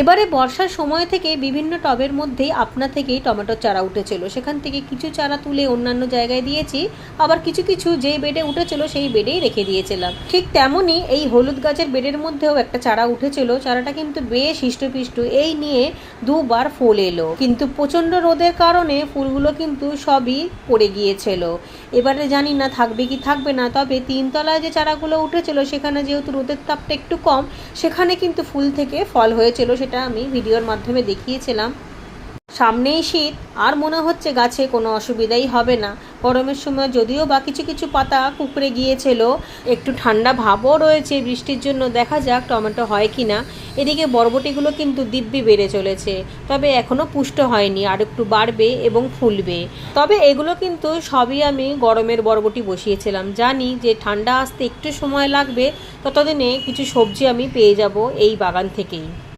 এবারে বর্ষার সময় থেকে বিভিন্ন টবের মধ্যেই আপনা থেকেই টমেটোর চারা উঠেছিল। সেখান থেকে কিছু চারা তুলে অন্যান্য জায়গায় দিয়েছি, আবার কিছু কিছু যে বেডে উঠেছিল সেই বেডেই রেখে দিয়েছিলাম। ঠিক তেমনই এই হলুদ গাছের বেডের মধ্যেও একটা চারা উঠেছিল, চারাটা কিন্তু বেশ হিষ্টপিষ্ট। এই নিয়ে দুবার ফুল এলো। কিন্তু প্রচণ্ড রোদের কারণে ফুলগুলো কিন্তু সবই পড়ে গিয়েছিল। এবারে জানি না থাকবে কি থাকবে না, তবে তিনতলায় যে চারাগুলো উঠেছিল, সেখানে যেহেতু রোদের তাপটা একটু কম, সেখানে কিন্তু ফুল থেকে ফল হয়েছিল। সেটা আমি ভিডিওর মাধ্যমে দেখিয়েছিলাম। সামনেই শীত, আর মনে হচ্ছে গাছে কোনো অসুবিধাই হবে না। গরমের সময় যদিও বা কিছু কিছু পাতা কুকড়ে গিয়েছিল, একটু ঠান্ডা ভাবও রয়েছে বৃষ্টির জন্য, দেখা যাক টমেটো হয় কি না এদিকে বরবটিগুলো কিন্তু দিব্যি বেড়ে চলেছে, তবে এখনও পুষ্ট হয়নি, আর একটু বাড়বে এবং ফুলবে। তবে এগুলো কিন্তু সবই আমি গরমের বরবটি বসিয়েছিলাম। জানি যে ঠান্ডা আসতে একটু সময় লাগবে, ততদিনে কিছু সবজি আমি পেয়ে যাব এই বাগান থেকেই।